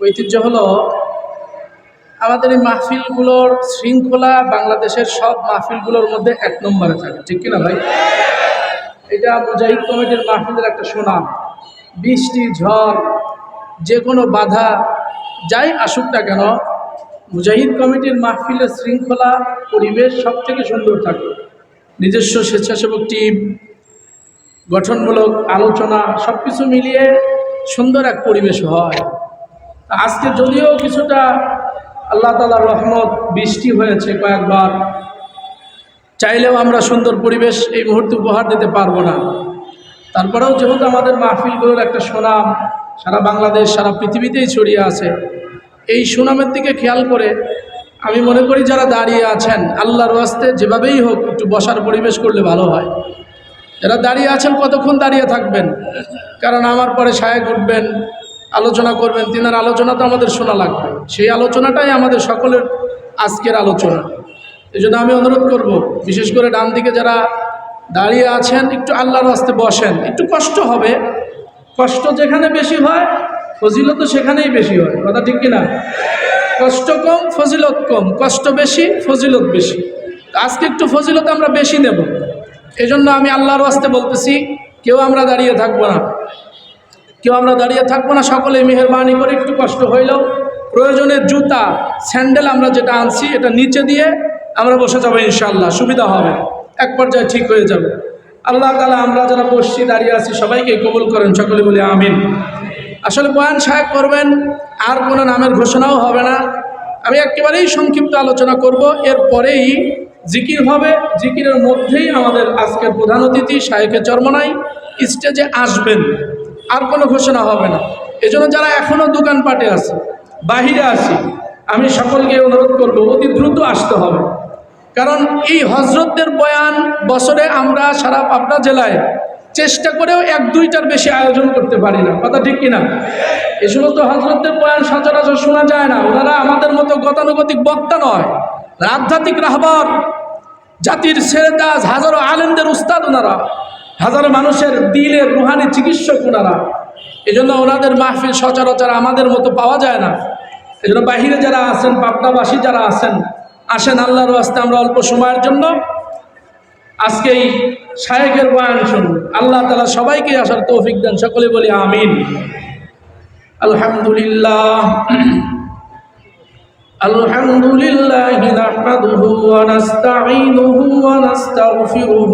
ঐতিহ্য হলো আমাদের এই মাহফিলগুলোর শৃঙ্খলা বাংলাদেশের সব মাহফিলগুলোর মধ্যে এক নম্বরে থাকে, ঠিক কিনা ভাই? এটা মুজাহিদ কমিটির মাহফিলের একটা সুনাম। বৃষ্টি, ঝড় যে কোনো বাধা, যাই আসুক না কেন মুজাহিদ কমিটির মাহফিলের শৃঙ্খলা পরিবেশ সব থেকে সুন্দর থাকে। নিজস্ব স্বেচ্ছাসেবক টিম, গঠনমূলক আলোচনা সব কিছু মিলিয়ে সুন্দর এক পরিবেশ হয়। আজকে যদিও কিছুটা আল্লাহ তালার রহমত বৃষ্টি হয়েছে কয়েকবার, চাইলেও আমরা সুন্দর পরিবেশ এই মুহূর্তে উপহার দিতে পারব না। তারপরেও যেহেতু আমাদের মাহফিলগুলোর একটা সুনাম, সারা বাংলাদেশ, সারা পৃথিবীতেই ছড়িয়ে আছে, এই সুনামের দিকে খেয়াল করে আমি মনে করি যারা দাঁড়িয়ে আছেন, আল্লাহর ওয়াস্তে যেভাবেই হোক একটু বসার পরিবেশ করলে ভালো হয়। যারা দাঁড়িয়ে আছেন কতক্ষণ দাঁড়িয়ে থাকবেন? কারণ আমার পরে সাহেব উঠবেন আলোচনা করবেন, তিনার আলোচনা তো আমাদের শোনা লাগবে। সেই আলোচনাটাই আমাদের সকলের আজকের আলোচনা। এই জন্য আমি অনুরোধ করব, বিশেষ করে ডান দিকে যারা দাঁড়িয়ে আছেন, একটু আল্লাহর আস্তে বসেন। একটু কষ্ট হবে। কষ্ট যেখানে বেশি হয়, ফজিলত সেখানেই বেশি হয়। কথা ঠিক কিনা? কষ্ট কম, ফজিলত কম। কষ্ট বেশি, ফজিলত বেশি। আজকে একটু ফজিলত আমরা বেশি নেব। এজন্য আমি আল্লাহর আস্তে বলতেছি, কেউ আমরা দাঁড়িয়ে থাকব না। কেউ আমরা দাঁড়িয়ে থাকব না সকলে মেহরবানি করে একটু কষ্ট হইলেও প্রয়োজনের জুতা, স্যান্ডেল আমরা যেটা আনছি, এটা নিচে দিয়ে আমরা বসে যাব ইনশাল্লাহ সুবিধা হবে। এক পর্যায়ে ঠিক হয়ে যাবে। আল্লাহ তালা আমরা যারা বসছি, দাঁড়িয়ে আছি, সবাইকে কবুল করেন, সকলে বলে আমিন। আসলে বয়ান সাহেব করবেন, আর কোনো নামের ঘোষণাও হবে না। আমি একেবারেই সংক্ষিপ্ত আলোচনা করব। এর পরেই জিকির হবে। জিকিরের মধ্যেই আমাদের আজকের প্রধান অতিথি শাহেখে চর্মনাই, স্টেজে আসবেন। আর কোনো ঘোষণা হবে না। এজন্য যারা এখনও দোকানপাটে আছে, বাহিরে আছি, আমি সকলকে অনুরোধ করব, অতি দ্রুত আসতে হবে। কারণ এই হজরতদের বয়ান বছরে আমরা সারা পাবনা জেলায় চেষ্টা করেও এক দুইটার বেশি আয়োজন করতে পারি না। কথা ঠিক কিনা? এ সমস্ত হজরতদের বয়ান সচরাচর শোনা যায় না। ওনারা আমাদের মতো গতানুগতিক বক্তা নয় আধ্যাত্মিক রাহবার, জাতির সেরেদাজ হাজারো আলেমদের উস্তাদ ওনারা। হাজারো মানুষের দিলের রুহানি চিকিৎসক ওনারা এজন্য ওনাদের মাহফিল সচরাচর আমাদের মতো পাওয়া যায় না এজন্য বাহিরে যারা আছেন পাবনাবাসী যারা আছেন আসেন আল্লাহর আস্তে আমরা অল্প সময়ের জন্য আজকেই শায়েকের বয়ান শুনুন আল্লাহ তালা সবাইকে আসার তৌফিক দেন সকলে বলি আমিন আলহামদুলিল্লাহ الحمد لله نحمده ونستعينه ونستغفره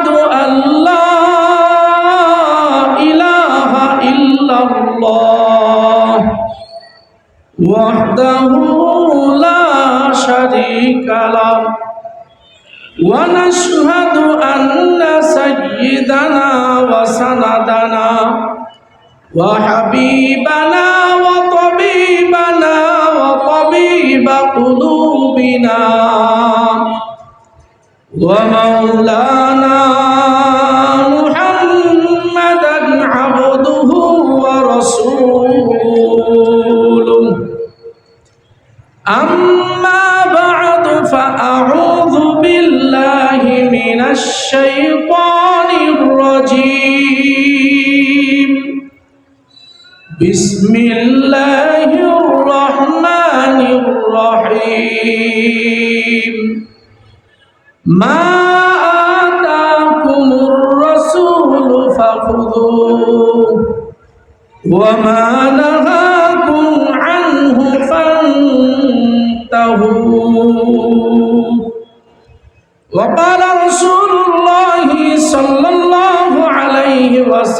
لا إله إلا الله وحده لا شريك له ونشهد أن سيدنا وسندنا وحبيبنا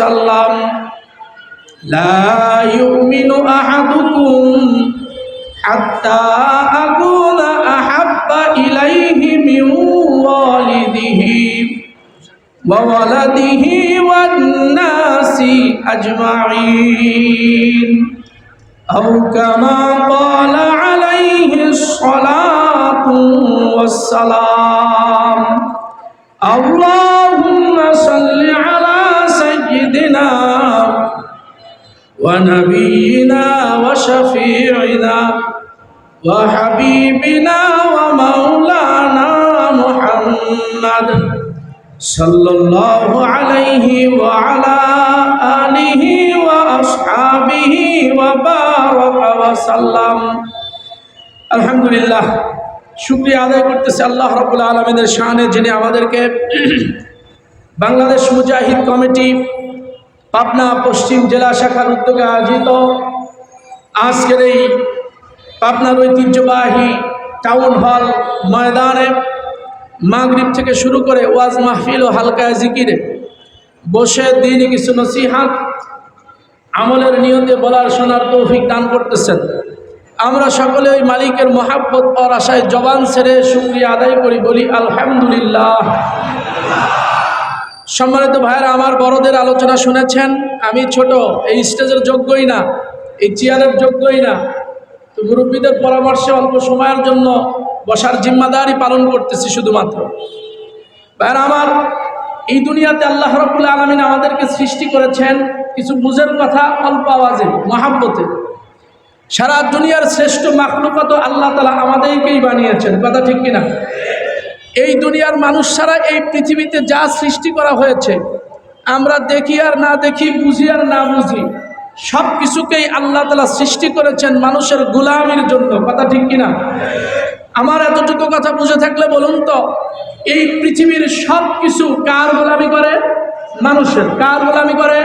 وسلم. لا يؤمن أحدكم حتى أكون أحب إليه من والده وولده والناس أجمعين. أو كما قال عليه الصلاة والسلام. اللهم صل على سيدنا ونبينا وشفيعنا وحبيبنا ومولانا محمد صلى الله عليه وعلى آله وأصحابه وبارك وسلم الحمد لله শুক্রিয়া আদায় করতেছে আল্লাহ রবুল আলমিনের শানে যিনি আমাদেরকে বাংলাদেশ মুজাহিদ কমিটি পাবনা পশ্চিম জেলা শাখার উদ্যোগে আয়োজিত আজকের এই পাবনার ঐতিহ্যবাহী টাউন হল ময়দানে মাগরিব থেকে শুরু করে ওয়াজ মাহফিল ও হালকা জিকিরে বসে দিন কিছু নসিহাত, আমলের নিয়তে বলার শোনার তৌফিক দান করতেছেন। আমরা সকলে ওই মালিকের মহাব্বত পর আশায় জবান ছেড়ে শুক্রিয়া আদায় করি, বলি আলহামদুলিল্লাহ। সম্মানিত ভাইয়েরা, আমার বড়দের আলোচনা শুনেছেন। আমি ছোট, এই স্টেজের যোগ্যই না, এই চেয়ারের যোগ্যই না। তো মুরব্বীদের পরামর্শে অল্প সময়ের জন্য বসার জিম্মাদারি পালন করতেছি শুধুমাত্র। ভাইয়েরা, আমার এই দুনিয়াতে আল্লাহ রবুল্লা আলমিন আমাদেরকে সৃষ্টি করেছেন কিছু বুঝের কথা, অল্প আওয়াজে, মহাব্বতে। সারা দুনিয়ার শ্রেষ্ঠ মাখলুকত আল্লাহ তালা আমাদেরকেই বানিয়েছেন, কথা ঠিক কিনা? এই দুনিয়ার মানুষ ছাড়া এই পৃথিবীতে যা সৃষ্টি করা হয়েছে, আমরা দেখি আর না দেখি, বুঝি আর না বুঝি, সব কিছুকেই আল্লাহ তালা সৃষ্টি করেছেন মানুষের গুলামির জন্য। কথা ঠিক কিনা? আমার এতটুকু কথা বুঝে থাকলে বলুন তো, এই পৃথিবীর সব কিছু কার গোলামি করে? মানুষের। কার গোলামি করে?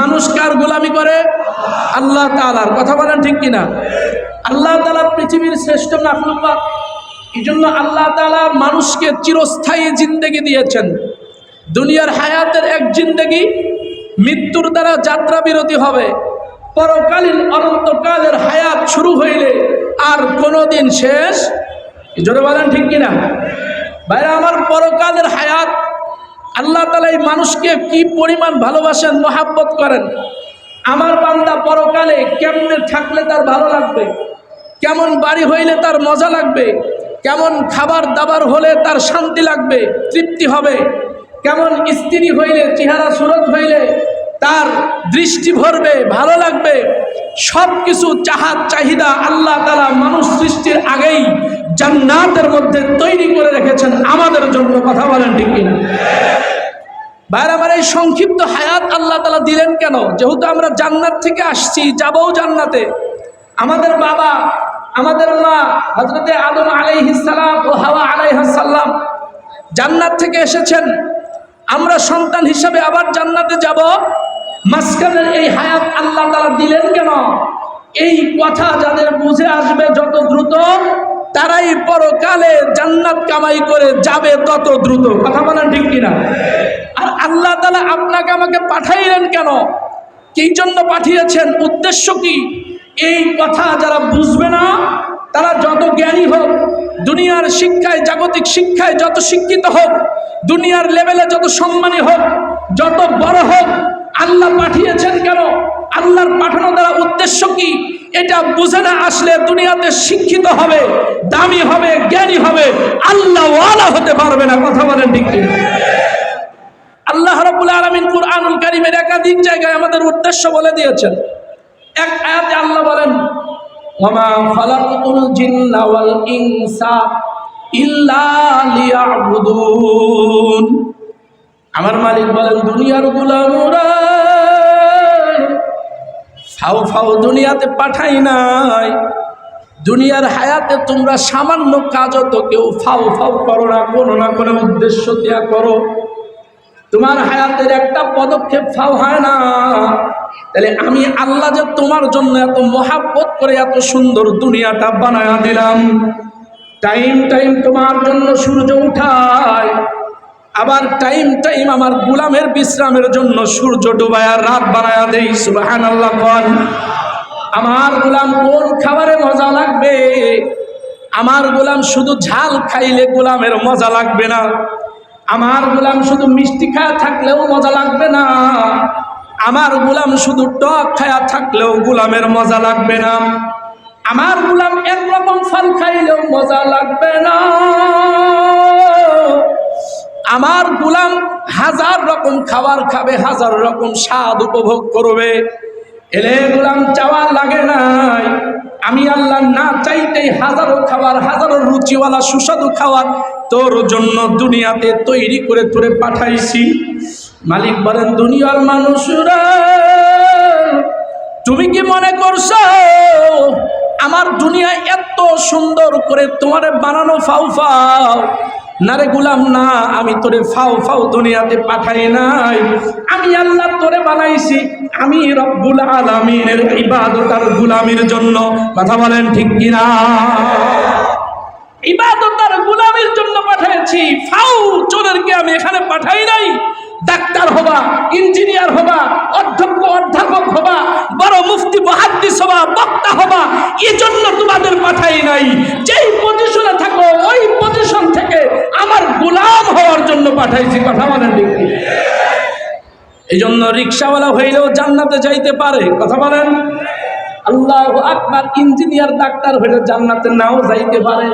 মানুষ কার গোলামি করে? আল্লাহ তালার কথা বলেন ঠিক কিনা? আল্লাহ তালা পৃথিবীর শ্রেষ্ঠ মাফলুকা এই জন্য আল্লাহ তালা মানুষকে চিরস্থায়ী জিন্দেগি দিয়েছেন। দুনিয়ার হায়াতের এক জিন্দেগি মৃত্যুর দ্বারা যাত্রা বিরতি হবে। পরকালীন অনন্তকালের হায়াত শুরু হইলে আর কোনোদিন শেষ। জোরে বলেন ঠিক কিনা? ভাইরা, আমার পরকালের হায়াত, আল্লাহ তালা এই মানুষকে কি পরিমাণ ভালোবাসেন, মহাব্বত করেন? আমার বান্দা পরকালে কেমনে থাকলে তার ভালো লাগবে? কেমন বাড়ি হইলে তার মজা লাগবে? কেমন খাবার দাবার হলে তার শান্তি লাগবে, তৃপ্তি হবে। কেমন স্ত্রী হইলে, চেহারা সুরত হইলে তার দৃষ্টি ভরবে, ভালো লাগবে। সব কিছু চাহাত, চাহিদা আল্লাহ তালা মানুষ সৃষ্টির আগেই জান্নাতের মধ্যে তৈরি করে রেখেছেন। আমাদের জন্য কথা বলেন ঠিক কিনা? বাইরে এই সংক্ষিপ্ত হায়াত আল্লাহ তালা দিলেন কেন? যেহেতু আমরা জান্নাত থেকে আসছি, যাবও জান্নাতে। আমাদের বাবা আমাদের মা হজরতে আদম আলাইহিসাল্লাম ও হাওয়া আলাইহাসাল্লাম জান্নাত থেকে এসেছেন। আমরা সন্তান হিসাবে আবার জান্নাতে যাব। মাঝখানের এই হায়াত আল্লাহ তালা দিলেন কেন? এই কথা যাদের বুঝে আসবে যত দ্রুত, তারাই পরকালে জান্নাত কামাই করে যাবে তত দ্রুত। কথা বলেন ঠিক কিনা? আর আল্লাহ তালা আপনাকে আমাকে পাঠাইলেন কেন? কি জন্য পাঠিয়েছেন? উদ্দেশ্য কি? এই কথা যারা বুঝবে না, তারা যত জ্ঞানী হোক, দুনিয়ার শিক্ষায়, জাগতিক শিক্ষায় যত শিক্ষিত হোক, দুনিয়ার লেভেলে যত সম্মানী হোক, যত বড় হোক, আল্লাহ পাঠিয়েছেন কেন? আল্লাহর পাঠানো দ্বারা উদ্দেশ্য কি? এটা বুঝে না আসলে দুনিয়াতে শিক্ষিত হবে, দামি হবে, জ্ঞানী হবে, আল্লাহ ওয়ালা হতে পারবে না, কথা বলেন ঠিক আল্লাহ রাব্বুল আলামিন কুরআনুল কারিমের একাধিক জায়গায় আমাদের উদ্দেশ্য বলে দিয়েছেন। এক আয়াতে আল্লাহ বলেন ওয়ামা খালাকতুল জিন্না ওয়াল ইনসা ইল্লা লিয়াবুদুন। আমার মালিক বলেন, দুনিয়ার গোলামরা ফাও ফাও দুনিয়াতে পাঠাই নাই। দুনিয়ার হায়াতে তোমরা সামান্য কাজও তো কেউ ফাও ফাও করো না, কোনো না কোনো উদ্দেশ্য দেয়া করো। তোমার হায়াতের একটা পদক্ষেপ ফাও হয় না। তাহলে আমি আল্লাহ যে তোমার জন্য এত মহাব্বত করে এত সুন্দর দুনিয়াটা বানায়া দিলাম। টাইম টাইম তোমার জন্য সূর্য উঠায়। আবার টাইম টাইম আমার গুলামের বিশ্রামের জন্য সূর্য ডুবায়া রাত বানায়া দেই সুবাহান আল্লাহ আমার গোলাম কোন খাবারে মজা লাগবে? আমার গোলাম শুধু ঝাল খাইলে গোলামের মজা লাগবে না। আমার গোলাম শুধু মিষ্টি খাওয়া থাকলেও মজা লাগবে না। আমার গুলাম শুধু টক খায়া থাকলেও গুলামের মজা লাগবে না। আমার গুলাম একরকম ফল খাইলেও মজা লাগবে না। আমার গুলাম হাজার রকম খাবার খাবে, হাজার রকম স্বাদ উপভোগ করবে। এলে গুলাম চাওয়া লাগে নাই। আমি আল্লাহ না চাইতেই হাজারো খাবার, হাজারো রুচিওয়ালা, সুস্বাদু খাবার তোর জন্য দুনিয়াতে তৈরি করে তোরে পাঠাইছি। মালিক বলেন, দুনিয়ার মানুষরা, তুমি কি মনে করছ, আমার দুনিয়া এত সুন্দর করে তোমারে বানানো ফাউ না রে গুলাম, না, আমি তোরে ফাও ফাও দুনিয়াতে পাঠাই নাই। আমি আল্লাহ তোরে বানাইছি, আমি রব্বুল আলামিনের ইবাদত আর গুলামির জন্য। কথা বলেন ঠিক কিনা? ইবাদত আর গুলামের জন্য পাঠিয়েছি ফাউ চোরেরকে আমি এখানে পাঠাই নাই। ডাক্তার হবা, ইঞ্জিনিয়ার হবা, অধ্যক্ষ, অধ্যাপক হবা, বড় মুফতি, মহাদ্দিস হবা, বক্তা হবা এই জন্য তোমাদের পাঠাই নাই। যেই পজিশনে থাকো, ওই পজিশন থেকে আমার গোলাম হওয়ার জন্য পাঠাইছি, কথা বলেন এই জন্য রিক্সাওয়ালা হইলেও জান্নাতে যাইতে পারে, কথা বলেন? আল্লাহ আকবার, ইঞ্জিনিয়ার, ডাক্তার হইলে জান্নাতে নাও যাইতে পারে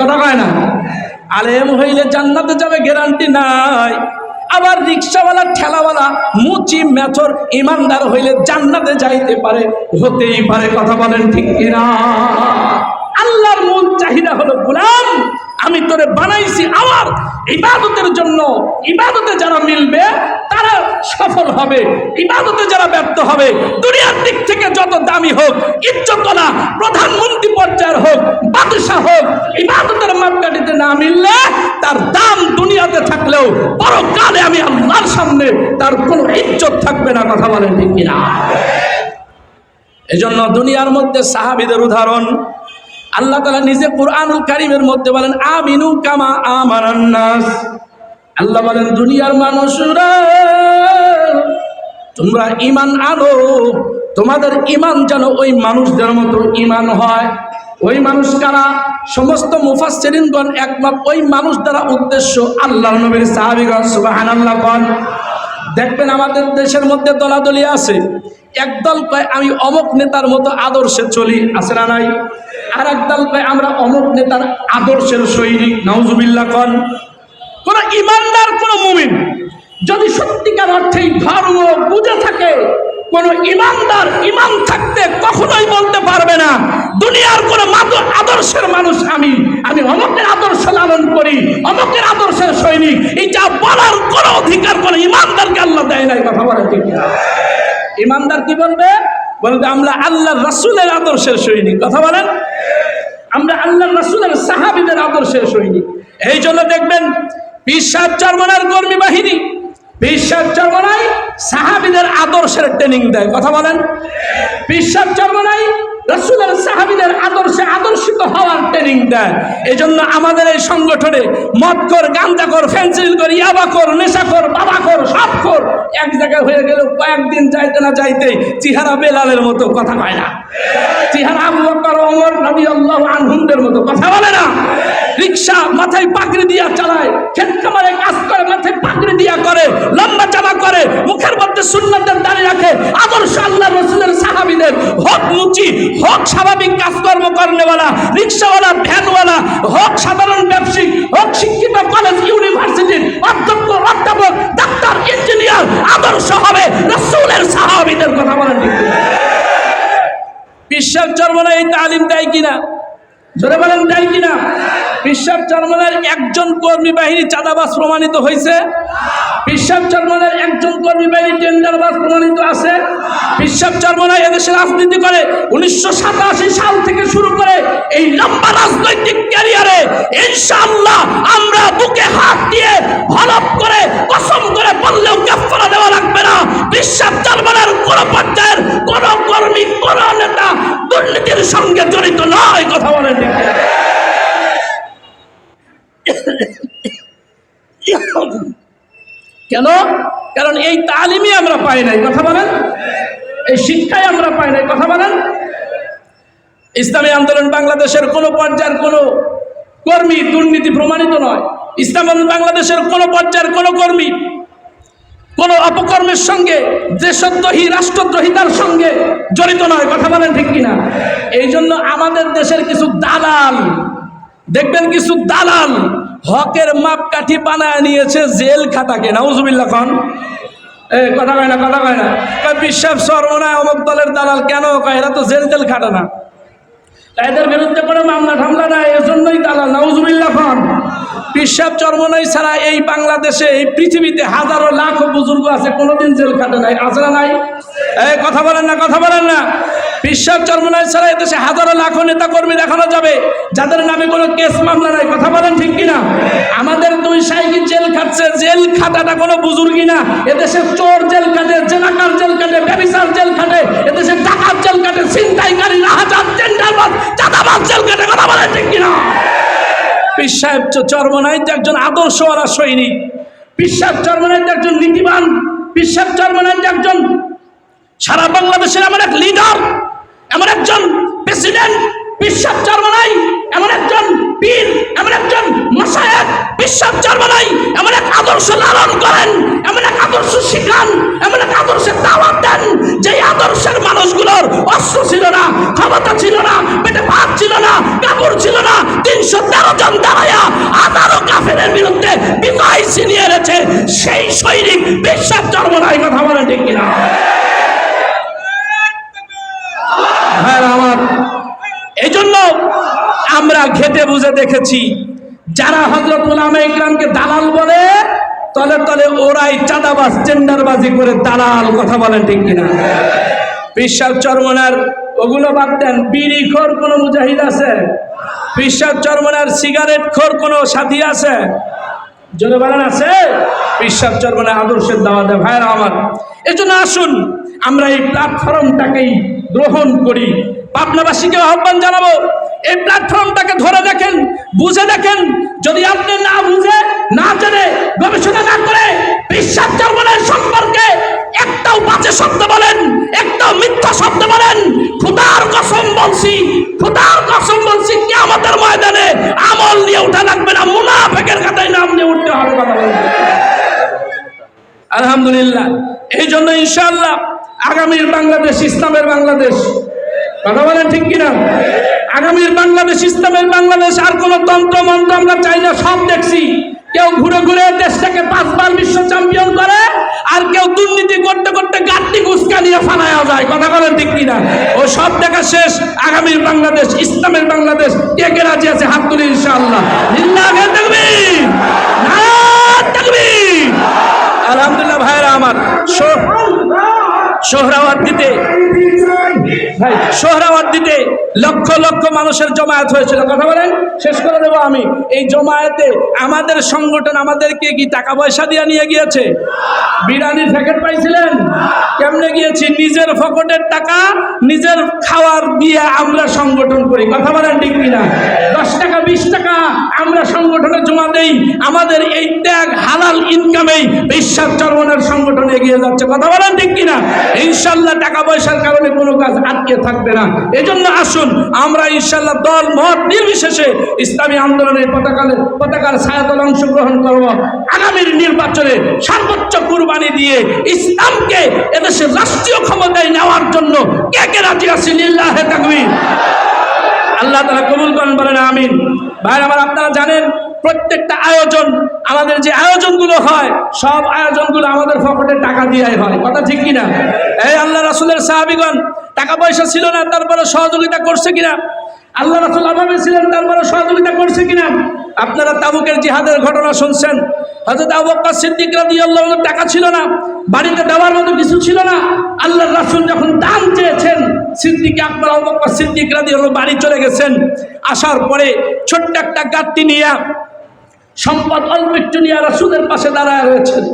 কথা কয় না? আলেম হইলে জান্নাতে যাবে গ্যারান্টি নাই। আবার রিক্সাওয়ালা, ঠেলাওয়ালা, মুচি মেথর ইমানদার হইলে জান্নাতে যাইতে পারে, হতেই পারে, কথা বলেন ঠিক কিনা? আল্লাহর মূল চাহিদা হলো গোলাম। আমি তোরে বানাইছি আমার। ইবাদতের জন্য ইবাদতে যারা মিলবে, তারা সফল হবে। ইবাদতে যারা ব্যর্থ হবে, দুনিয়ার দিক থেকে যত দামি হোক ইজ্জতলা প্রধানমন্ত্রী পর্যায়ের হোক, বাদশাহ হোক, ইবাদতের মাপকাঠিতে না মিললে তার দাম দুনিয়াতে থাকলেও পরকালে আমি আল্লাহর সামনে তার কোনো ইজ্জত থাকবে না, কথা বলেন ঠিক কিনা? এজন্য দুনিয়ার মধ্যে সাহাবিদের উদাহরণ আল্লাহ তালা নিজে কোরআনুল কারিমের মধ্যে বলেন, আমিনু কামা আমানান্নাস আল্লাহ বলেন, দুনিয়ার মানুষরা, তোমরা ইমান আনো, তোমাদের ইমান যেন ওই মানুষদের মতো ইমান হয়। ওই মানুষ কারা? সমস্ত মুফাসসিরিনগণ একমাত্র ওই মানুষ দ্বারা উদ্দেশ্য আল্লাহ নবীর সাহাবীগণ, সুবহানাল্লাহ গণ দেখবেন আমাদের দেশের মধ্যে দলাদলি আছে। একদল কয়, আমি অমক নেতার মতো আদর্শে চলি। আছে না নাই? আর একদল কয়, আমরা অমক নেতার আদর্শের শৈলী নাউজুবিল্লাহ কন। কোন ইমানদার, কোন মুমিন যদি সত্যিকার অর্থেই ধর্ম বুঝে থাকে কোন ইমানদার ইমান থাকতে কখনোই বলতে পারবে না। দুনিয়ার কোন আদর্শের মানুষ আমি। আমি অমকের আদর্শ লালন করি, অমকের আদর্শের সৈনিক। এটা বলার কোন অধিকার কোন ইমানদারকে আল্লাহ দেয় নাই, কথা বলে ঠিক ইমানদার কি বলবে? বলবে, আমরা আল্লাহ রাসূলের আদর্শের সৈনিক, কথা বলেন? আমরা আল্লাহ রাসূলের সাহাবীদের আদর্শের সৈনিক। এই জন্য দেখবেন বিশ্বাস চর্মনার কর্মী বাহিনী বিশ্বাস চর্মনাই সাহাবীদের আদর্শের ট্রেনিং দেয়। কথা বলেন। বিশ্বাস চর্মনাই রসুলের সাহাবীদের আদর্শে আদর্শিত হওয়ার ট্রেনিং দেয়। এই জন্য আমাদের এই সংগঠনে মদকর গাঞ্জাকর ফেন্সিল কর ইয়াবাকর নেশাকর বাবাকর সবকর এক জায়গায় হয়ে গেল কয়েকদিন যাইতে না যাইতেই চিহারা বেলালের মতো কথা কয় না। চিহারা আবু বকর, ওমর রাদিয়াল্লাহু আনহুমদের মতো কথা বলে না। রিক্সা মাথায় পাগড়ি দিয়া চালায়, ক্ষেত খামারে কাজ করে, মাথায় পাগড়ি দিয়া করে, লম্বা জামা করে, মুখের মধ্যে সুন্নাতের দাঁড়িয়ে রাখে, আদর্শ আল্লাহ রসুলের সাহাবিদের হক মুচি, হক স্বাভাবিক কাজকর্ম করেনেওয়ালা, রিক্সাওয়ালা, ভ্যানওয়ালা, হক সাধারণ ব্যবসায়িক হক শিক্ষিত কলেজ, ইউনিভার্সিটির অধ্যক্ষ, অধ্যাপক, ডাক্তার, ইঞ্জিনিয়ার, আদর্শ হবে রসুলের সাহাবিদের কথা বলেন? বিশ্বাস চর্মনা এই তালিম দেয় কিনা জোরে বলেন দেয় কিনা বিশ্বাস চর্মনার একজন কর্মী বাহিনী চাঁদাবাস প্রমাণিত হয়েছে। বিশ্বাস চর্মনার একজন কর্মী বাহিনী টেন্ডারবাস প্রমাণিত আছে। বিশ্বাস চর্মনায় এদেশে রাজনীতি করে উনিশশো সাতাশি সাল থেকে শুরু করে এই লম্বা রাজনৈতিক ক্যারিয়ারে ইনশাআল্লাহ আমরা বুকে হাত দিয়ে হলপ করে, কসম করে বললেও গ্রেফতারা দেওয়া লাগবে না। বিশ্বাস চর্মনার কোন পর্যায়ের কোন কর্মী, কোন নেতা দুর্নীতির সঙ্গে জড়িত নয়, কথা বলেন কিনা? কারণ এই তালিমই আমরা পাই নাই, কথা বলেন? এই শিক্ষাই আমরা পাই নাই, কথা বলেন? ইসলামী আন্দোলন বাংলাদেশের কোনো পর্যায়ের কোনো কর্মী দুর্নীতি প্রমাণিত নয়। ইসলাম বাংলাদেশের কোনো পর্যায়ের কোনো কর্মী কোনো অপকর্মের সঙ্গে, দেশদ্রোহী, রাষ্ট্রদ্রোহিতার সঙ্গে জড়িত নয়, কথা বলেন ঠিক কিনা? এই জন্য আমাদের দেশের কিছু দালাল, দেখবেন কিছু দালাল হকের মাপকাঠি বানায় নিয়েছে জেল খাটাকে নাউজুবিল্লা খান। এই কথা কয় না, কথা কয় না। বিশ্বাস সর্বনায় অমুক দলের দালাল। কেন? কয়, এরা তো জেল জেল খাটে না। এদের বিরুদ্ধে কোনো মামলা ঠামলা নাই, এজন্যই দালাল। নাউজুবিল্লা খান। পিসাব চর্মনাই ছাড়া এই বাংলাদেশে, এই পৃথিবীতে হাজারো লাখো বুজুর্গ আছে, কোনোদিন জেল খাটে নাই। আছে না নাই? এই, কথা বলেন না, কথা বলেন না। পিসাব চর্মনাই ছাড়া এদেশে হাজারো লাখো নেতা কর্মী দেখানো যাবে, যাদের নামে কোনো কেস মামলা নাই। কথা বলেন ঠিক কিনা? আমাদের দুই সাইকি জেল খাটছে, জেল খাটাটা কোনো বুজুর্গি না। এদেশে চোর জেল খাটে জেলাকার জেল কাটে ব্যবিচার জেল কাটে এদেশে ডাকাত জেল কাটে ছিনতাইকারী রাহাজার টেন্ডারবাজ চাঁদাবাজ জেল কাটে কথা বলেন ঠিক সৈনিক। পীর সাহেব একজন নীতিবান। পীর সাহেব চর্মনাইতে একজন সারা বাংলাদেশের এমন এক লিডার এমন একজন প্রেসিডেন্ট বিশ্বাস চর্মনাই এমন একজন পীর এমন একজন মশায়েক বিশ্বাস চর্মনাই এমন এক আদর্শ লালন করেন, এমন এক আদর্শ শিখান, এমন এক আদর্শের দাওয়াত দেন যে আদর্শের মানুষগুলোর অস্ত্র ছিল না, ক্ষমতা ছিল না, পেটে ভাত ছিল না, কাপড় ছিল না। তিনশো তেরো জন দাঁড়ায়া হাজারো কাফেরের বিরুদ্ধে বিজয় ছিনিয়ে এনেছে। সেই সৈনিক বিশ্বাস চর্মনাই কথা বলেন ঠিক কিনা? হ্যাঁ আমার এই জন্য আমরা ঘেটে বুঝে দেখেছি, যারা হজরত উলামা ইকরামকে দালাল বলে, তলে তলে ওরাই চাঁদাবাজ, টেন্ডারবাজি করে দালাল কথা বলেন ঠিক কিনা? বিশ্বাস চরমনার, ওগুলো বাদ দেন, বিড়ি খোর কোনো মুজাহিদ আছে? বিশ্বাস চরমনার, সিগারেট খোর কোনো সাথী আছে? বলেন, আছে? বিশ্বাস চর্মনে আদর্শের দাওয়া দেয় ভাইরা আমার এই জন্য আসুন, আমরা এই প্ল্যাটফর্মটাকেই গ্রহণ করি। পাবনাবাসীকে আহ্বান জানাব, এই প্ল্যাটফর্মটাকে ধরে দেখেন, বুঝে দেখেন, যদি আপনি না বুঝে, না জেনে, গবেষণা না করে, বিশ্বাস চর্মনের সম্পর্কে একটাও বাজে শব্দ বলেন, একটাও মিথ্যা শব্দ বলেন, খুদার কসম বলছি, খুদার কসম বলছি কি আমাদের ময়দানে আমল নিয়ে উঠা লাগবে না, মুনাফেকের খাতায় নাম নিয়ে উঠতে হবে কথা আলহামদুলিল্লাহ, এই জন্য ইনশাআল্লাহ আগামীর বাংলাদেশ, ইসলামের বাংলাদেশ কথা বলেন ঠিক কিনা? আগামীর বাংলাদেশ ইসলামের বাংলাদেশ আর কোনো তন্ত্র মন্ত্র আমরা চাই না সব দেখছি। কেউ ঘুরে ঘুরে দেশটাকে পাঁচবার বিশ্ব চ্যাম্পিয়ন করে আর কেউ দুর্নীতি করতে করতে গাড়ি গুসকা নিয়ে ফালায়া যায়। কথা বলেন ঠিক কিনা? ও সব দেখা শেষ আগামীর বাংলাদেশ ইসলামের বাংলাদেশ কে কে রাজি আছে হাত তুলি ইনশাআল্লাহ। আলহামদুলিল্লাহ ভাইরা আমার সো- সোহরাওয়াত দিতে ভাই সোহরাওয়াত দিতে লক্ষ লক্ষ মানুষের জমায়েত হয়েছিল। কথা বলেন? শেষ করে দেবো আমি। এই জমায়েতে আমাদের সংগঠন আমাদেরকে কি টাকা পয়সা দিয়ে নিয়ে গিয়েছে? বিরিয়ানির প্যাকেট পাইছিলেন? কেমনে গিয়েছি? নিজের ফকটের টাকা, নিজের খাওয়ার দিয়ে আমরা সংগঠন করি। কথা বলেন ঠিক কিনা? দশ টাকা, বিশ টাকা আমরা সংগঠনে জমা দেই। আমাদের এই ত্যাগ, হালাল ইনকামেই বিশ্বাস চর্মনের সংগঠন এগিয়ে যাচ্ছে। কথা বলেন ঠিক কিনা? ইনশাল্লাহ টাকা পয়সার কারণে কোনো কাজ আটকে থাকবে না। এজন্য আসুন, আমরা ইনশাল্লাহ দল মত নির্বিশেষে ইসলামী আন্দোলনের পতাকালে পতাকার ছায়াতল অংশগ্রহণ করব। আগামীর নির্বাচনে সর্বোচ্চ কুরবানি দিয়ে ইসলামকে এদেশের রাষ্ট্রীয় ক্ষমতায় নেওয়ার জন্য কে কে রাজি আছে? লিল্লাহে তাকবীর। আল্লাহ তারা কবুল করেন, বলেন আমিন। ভাই আমার আপনারা জানেন, প্রত্যেকটা আয়োজন, আমাদের যে আয়োজনগুলো হয়, সব আয়োজনগুলো আমাদের পকেটে টাকা দিয়ে হয়। কথা ঠিক কিনা? এই আল্লাহ রাসুলের সাহাবিগণ টাকা পয়সা ছিল না, তারপরে সহযোগিতা করছে কিনা? আল্লাহ রাসুল অভাবে ছিলেন, তারপরে সহযোগিতা করছে কিনা? আপনারা তাবুকের জিহাদের ঘটনা শুনছেন। হয়তো আবু বকর সিদ্দিক রাদিয়াল্লাহু আনহু টাকা ছিল না, বাড়িতে দেওয়ার মতো কিছু ছিল না। আল্লাহ রাসূল যখন দান চেয়েছেন, সিদ্দিক আকবর, আবু বকর সিদ্দিক রাদিয়াল্লাহু বাড়ি চলে গেছেন। আসার পরে ছোট্ট একটা গাড়ি নিয়ে সম্পদ অল্প একটু নিয়ে রাসূলের পাশে দাঁড়ায় রয়েছেন।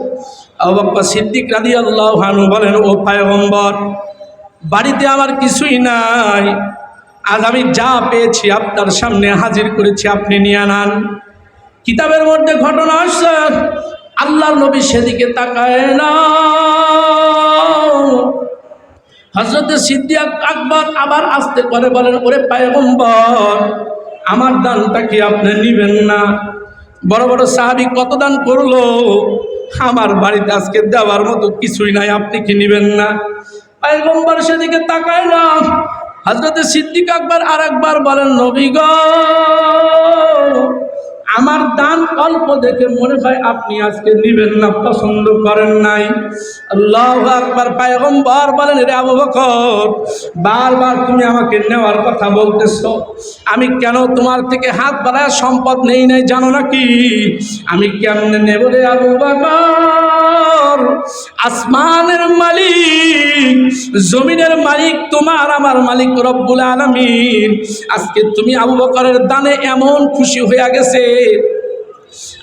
আবু বকর সিদ্দিক রাদিয়াল্লাহু আনহু বলেন, ও পয়গম্বর বাড়িতে আমার কিছুই নাই। আজ আমি যা পেয়েছি আপনার সামনে হাজির করেছি, আপনি নিয়ে আনান কিতাবের মধ্যে ঘটনা আসছে আল্লাহ নবী সেদিকে তাকায় না। হজরত সিদ্দিক আকবর আবার আসতে করে বলেন, ওরে পায়গম্বর, আমার দানটা কি আপনি নিবেন না? বড় বড় সাহাবি কত দান করল? আমার বাড়িতে আজকে দেওয়ার মতো কিছুই নাই, আপনি কি নিবেন না? পয়গম্বর সেদিকে তাকায় না। হজরতে সিদ্দিক আকবর আর একবার বলেন নবী গো আমার দান অল্প দেখে মনে হয় আপনি আজকে নিবেন না, পছন্দ করেন নাই। আল্লাহ আকবার, পায়গম্বর বলেন, রে আবু বকর, বারবার তুমি আমাকে নেওয়ার কথা বলতেছ। আমি কেন তোমার থেকে হাত বাড়ায় সম্পদ নেই নাই, জানো নাকি? আমি কেমনে নেব রে আবু বকর? আসমানের মালিক, জমিনের মালিক তোমার, আমার মালিক রব্বুল আলমিন। আজকে তুমি আবু বকরের দানে এমন খুশি হয়ে গেছে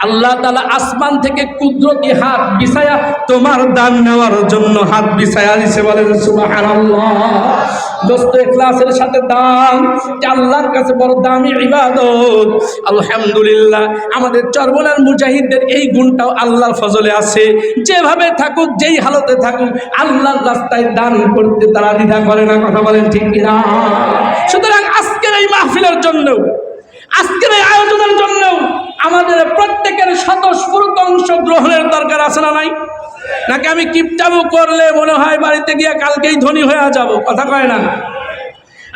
আল্লাহ তালা আসমান থেকে কুদরতি হাত বিছায়া তোমার দান নেওয়ার জন্য হাত বিছায়া দিছে বলেন দোস্ত ইখলাসের সাথে দান আল্লাহর কাছে বড় দামি ইবাদত। আলহামদুলিল্লাহ, আমাদের চরবনার মুজাহিদদের এই গুণটাও আল্লাহর ফজলে আছে। যেভাবে থাকুক, যেই হালতে থাকুক, আল্লাহর রাস্তায় দান করতে তারা দ্বিধা করে না, কথা বলেন ঠিক কিনা? সুতরাং আজকের এই মাহফিলের জন্য আজকের এই আয়োজনের জন্য আমাদের প্রত্যেকের স্বতঃস্ফূর্ত অংশগ্রহণের দরকার আছে না নাই? নাকি আমি কিপটাবু করলে মনে হয় বাড়িতে গিয়ে কালকেই ধনী হয়ে যাব? কথা কয় না।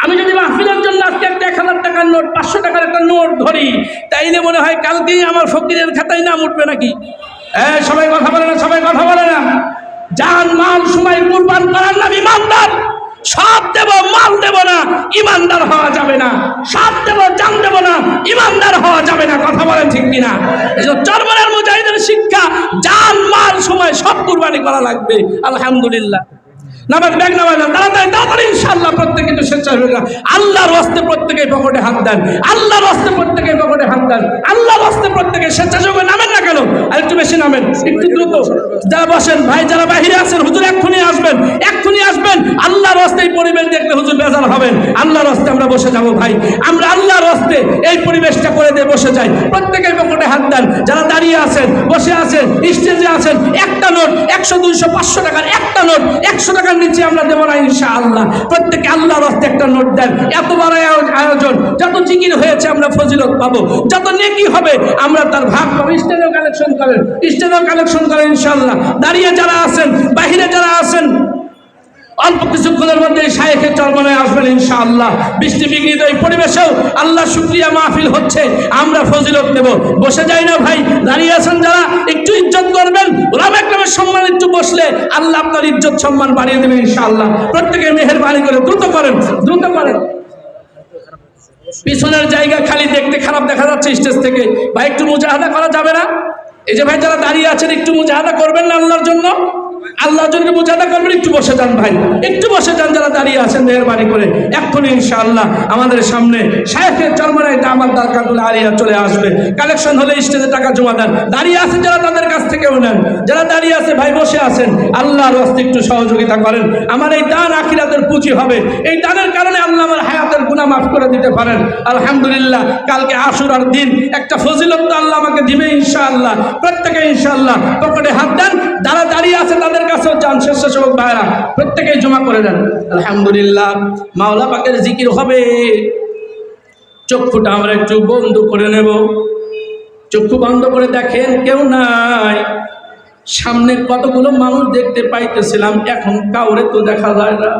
আমি যদি মাহফিলের জন্য আজকে একটা এক হাজার টাকার নোট, পাঁচশো টাকার একটা নোট ধরি, তাইলে মনে হয় কালকেই আমার ফকিরের খাতায় নাম উঠবে নাকি? হ্যাঁ সবাই কথা বলে না, সবাই কথা বলে না। জান মাল সময়, কুরবান করার নাম ইমানদার। সব দেব, মাল দেব না, ইমানদার হওয়া যাবে না। সব দেব, জান দেব না, ইমানদার হওয়া যাবে না। কথা বলেন ঠিক কিনা? চরমনের মুজাহিদের শিক্ষা, জান, মাল, সময় সব কুরবানি করা লাগবে। আলহামদুলিল্লাহ। নামাজ ব্যাগ নামাজ তাড়াতাড়ি তাড়াতাড়ি ইনশাআল্লাহ প্রত্যেকে একটু স্বেচ্ছা হয়ে যান আল্লাহর হস্তে প্রত্যেকে পকেটে হাত দেন। আল্লাহর হস্তে প্রত্যেকে পকেটে হাত দেন। আল্লাহর হস্তে প্রত্যেকে স্বেচ্ছাসেবক নামেন না কেন? আর একটু বেশি নামেন। একটু দ্রুত। যারা বসেন, ভাই, যারা বাহিরে আছেন, হুজুর, এক্ষুনি আসবেন। এক্ষুনি আসবেন। আল্লাহর হস্তে এই পরিবেশ দেখলে হুজুর বেজার হবেন। আল্লাহর হস্তে আমরা বসে যাব, ভাই। আমরা আল্লাহর হস্তে এই পরিবেশটা করে দিয়ে বসে যাই। প্রত্যেকের পকেটে হাত দেন। যারা দাঁড়িয়ে আছেন, বসে আছেন, স্টেজে আছেন, একটা নোট, একশো, দুইশো, পাঁচশো টাকার একটা নোট, একশো টাকার নিচে আমরা দেবো না ইনশা আল্লাহ প্রত্যেকে আল্লাহর হস্তে একটা নোট দেন। এত বড় আয়োজন, যত জিকির হয়েছে আমরা ফজিলত পাবো। যত নেকি হবে, আমরা তার ভাগ পাবো। স্টেজও কালেকশন করেন। স্টেজও কালেকশন করেন ইনশাল্লাহ দাঁড়িয়ে যারা আছেন, বাহিরে যারা আছেন, অল্প কিছুক্ষণের মধ্যে শায়েখের চরমনে আসবেন ইনশাআল্লাহ। বৃষ্টি বিঘ্নিত এই পরিবেশেও আল্লাহ শুক্রিয়া মাহফিল হচ্ছে। আমরা ফজিলত নেব। বসে যাই না ভাই, দাঁড়িয়ে আছেন যারা, একটু ইজ্জত করবেন। একরামের সম্মান একটু বসলে আল্লাহ আপনার ইজ্জত সম্মান বাড়িয়ে দেবেন ইনশাআল্লাহ। প্রত্যেকে মেহরবানি করে দ্রুত করেন দ্রুত করেন পিছনের জায়গা খালি দেখতে খারাপ দেখা যাচ্ছে স্টেজ থেকে। ভাই, একটু মুজাহাদা করা যাবে না? এই যে ভাই, যারা দাঁড়িয়ে আছেন, একটু মুজাহাদা করবেন না আল্লাহর জন্য? আল্লাহর জন্য মুজাহাদা করবেন, একটু বসে যান ভাই। একটু বসে যান যারা দাঁড়িয়ে আছেন, মেহরবানি করে। এক্ষুনি ইনশাআল্লাহ আমাদের সামনে শায়েখের চরমানায় আমার দারকাতুল আলিয়া চলে আসবে। কালেকশন হলে স্টেজে টাকা জমা দেন। দাঁড়িয়ে আছেন যারা তাদের কাছ থেকেও নেন। যারা দাঁড়িয়ে আছে, ভাই বসে আছেন, আল্লাহর হস্তে একটু সহযোগিতা করেন। আমার এই দান আখিরাতের পুঁজি হবে। এই দানের কারণে আল্লাহ আমার হায়াতের গুণা মাফ করে দিতে পারেন। আলহামদুলিল্লাহ, কালকে আশুরার দিন একটা ফজিলত আল্লাহ আমাকে দিবে ইনশাআল্লাহ। প্রত্যেকে ইনশাআল্লাহ পকেটে হাত দেন। যারা দাঁড়িয়ে আছে তাদের কাছেও যান স্বেচ্ছাসেবক ভাইরা প্রত্যেকেই জমা করে দেন। আলহামদুলিল্লাহ, মাওলা পাকের জিকির হবে। চক্ষুটা আমরা একটু বন্ধ করে নেব। চক্ষু বন্ধ করে দেখেন কেউ নাই। সামনে কতগুলো মানুষ দেখতে পাইতেছিলাম, এখন কাউরে তো দেখা যায় না।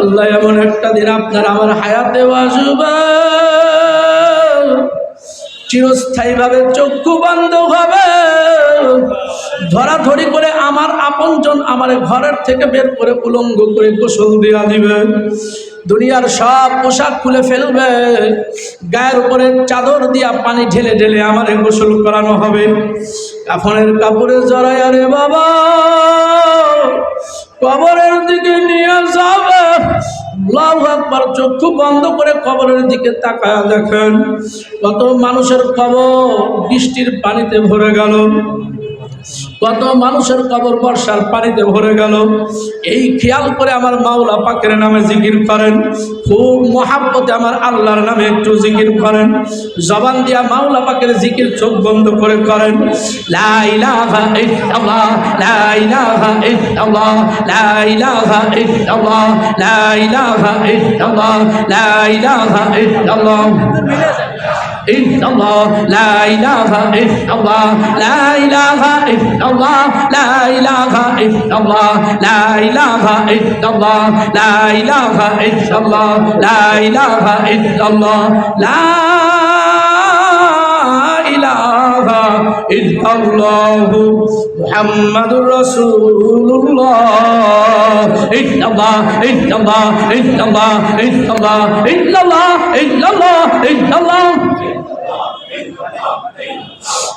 আল্লাহ এমন একটা দিন আপনার আমার হায়াতে আসবে চিরস্থায়ীভাবে চক্ষু বন্ধ হবে। ধরাধরি করে আমার আপনজন আমার ঘরের থেকে বের করে উলঙ্গ করে গোসল দিয়া দিবে। দুনিয়ার সব পোশাক খুলে ফেলবে। গায়ের উপরে চাদর দিয়া পানি ঢেলে ঢেলে আমার গোসল করানো হবে। কাফনের কাপড়ে জড়াই আরে বাবা, কবরের দিকে নিয়ে যাবে। চক্ষু বন্ধ করে কবরের দিকে তাকায় দেখেন কত মানুষের কবর বৃষ্টির পানিতে ভরে গেল। কত মানুষের কবর বর্ষার পানিতে ভরে গেল। এই খেয়াল করে আমার মাওলা পাকের নামে জিকির করেন। খুব মহাব্বতে আমার আল্লাহর নামে একটু জিকির করেন। জবান দিয়া মাওলা পাকের জিকির চোখ বন্ধ করে করেন। লা ইলাহা illallah la ilaha illallah la ilaha illallah la ilaha illallah la ilaha illallah la ilaha illallah la ilaha illallah la ilaha illallah মুহাম্মাদুর রাসূলুল্লাহ إلا الله إلا الله إلا الله إلا الله إلا الله إلا الله إلا الله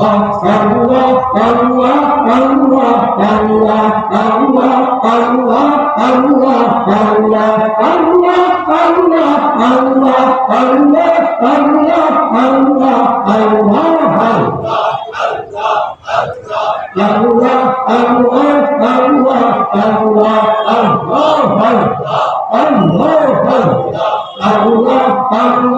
Allah, Allah,